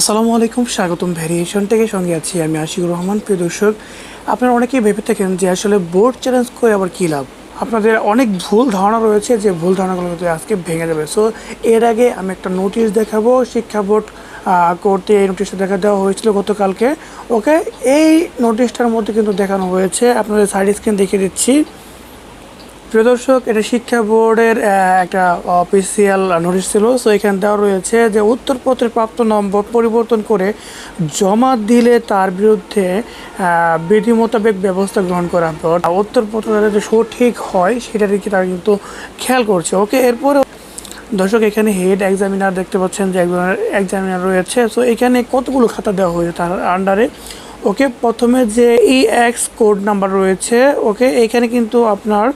আসসালামু আলাইকুম, স্বাগতম ভ্যারিয়েশন থেকে। সঙ্গে আছি আমি আশিকুর রহমান, প্রিয় দর্শক। আপনারা অনেকেই ভেবে থাকেন যে আসলে বোর্ড চ্যালেঞ্জ করে আবার কী লাভ? আপনাদের অনেক ভুল ধারণা রয়েছে যে ভুল ধারণাগুলো কিন্তু আজকে ভেঙে যাবে। সো এর আগে আমি একটা নোটিশ দেখাবো। শিক্ষা বোর্ড করতে এই নোটিশটা দেখা দেওয়া হয়েছিল গতকালকে। ওকে এই নোটিশটার মধ্যে কিন্তু দেখানো হয়েছে। আপনাদের সাইড স্ক্রিন দেখিয়ে দিচ্ছি। প্রিয় দর্শক, এটা শিক্ষা বোর্ডের একটা অফিসিয়াল নোটিশ ছিল। সো এখানে দেওয়া রয়েছে যে উত্তরপত্রের প্রাপ্ত নম্বর পরিবর্তন করে জমা দিলে তার বিরুদ্ধে বিধি মোতাবেক ব্যবস্থা গ্রহণ করা হবে। উত্তরপত্র যাতে সঠিক হয় সেটা দিকে তারা কিন্তু খেয়াল করছে। ওকে এরপরে দর্শক, এখানে হেড এক্সামিনার দেখতে পাচ্ছেন যে এক্সামিনার রয়েছে। সো এখানে কতগুলো খাতা দেওয়া হয়েছে তার আন্ডারে ওকে, প্রথমে যে ই এক্স কোড নাম্বার রয়েছে, ওকে, এখানে কিন্তু আপনার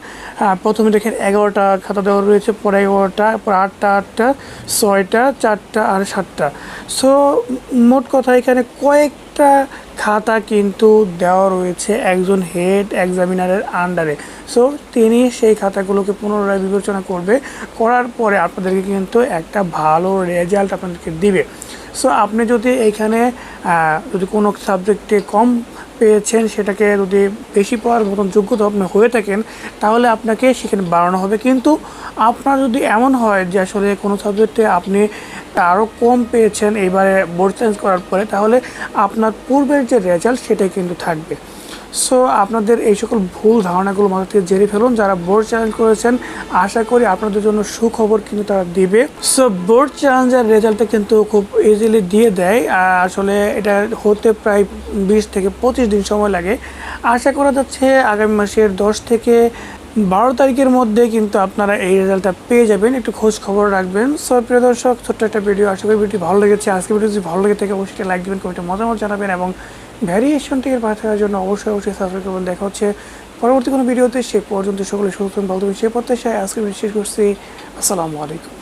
প্রথমে দেখেন এগারোটা খাতা দেওয়া রয়েছে, পরে এগারোটা, পর আটটা আটটা, ছয়টা, চারটা আর সাতটা। সো মোট কথা এখানে কয়েকটা খাতা কিন্তু দেওয়া রয়েছে একজন হেড এক্সামিনারের আন্ডারে সো তিনি সেই খাতাগুলোকে পুনরায় বিবেচনা করবে, করার পরে আপনাদেরকে কিন্তু একটা ভালো রেজাল্ট আপনাদেরকে দিবে। সো আপনি যদি এইখানে যদি কোনো সাবজেক্টে কম পেয়েছেন, সেটাকে যদি বেশি পাওয়ার মতন যোগ্যতা আপনি হয়ে থাকেন, তাহলে আপনাকে সেখানে বাড়ানো হবে। কিন্তু আপনার যদি এমন হয় যে আসলে কোনো সাবজেক্টে আপনি আরও কম পেয়েছেন এইবারে বোর্ড চেঞ্জ করার পরে, তাহলে আপনার পূর্বের যে রেজাল্ট সেটাই কিন্তু থাকবে। সো আপনাদের এই সকল ভুল ধারণাগুলো মাথা থেকে জেরে ফেলুন। যারা বোর্ড চ্যালেঞ্জ করেছেন, আশা করি আপনাদের জন্য সুখবর কিন্তু তারা দিবে। সো বোর্ড চ্যালেঞ্জের রেজাল্টটা কিন্তু খুব ইজিলি দিয়ে দেয়। আসলে এটা হতে প্রায় বিশ থেকে পঁচিশ দিন সময় লাগে। আশা করা যাচ্ছে আগামী মাসের দশ থেকে বারো তারিখের মধ্যে কিন্তু আপনারা এই রেজাল্টটা পেয়ে যাবেন। একটু খোঁজ খবর রাখবেন। সো প্রিয় দর্শক, ছোট্ট একটা ভিডিও আশা করি ভিডিওটি ভালো লেগেছে। আজকে ভিডিও যদি ভালো লেগে থাকে, অবশ্যই লাইক দেবেন, কমেন্টে মতামত জানাবেন এবং ভ্যারিয়েশন থেকে পাশে থাকার জন্য অবশ্যই অবশ্যই সাবস্ক্রাইব করবেন। দেখা হচ্ছে পরবর্তী কোনো ভিডিওতে সে পর্যন্ত সকলে সুস্থ ভালো থাকবেন সে প্রত্যাশায় আজকে বিশেষ করছি। আসসালামু আলাইকুম।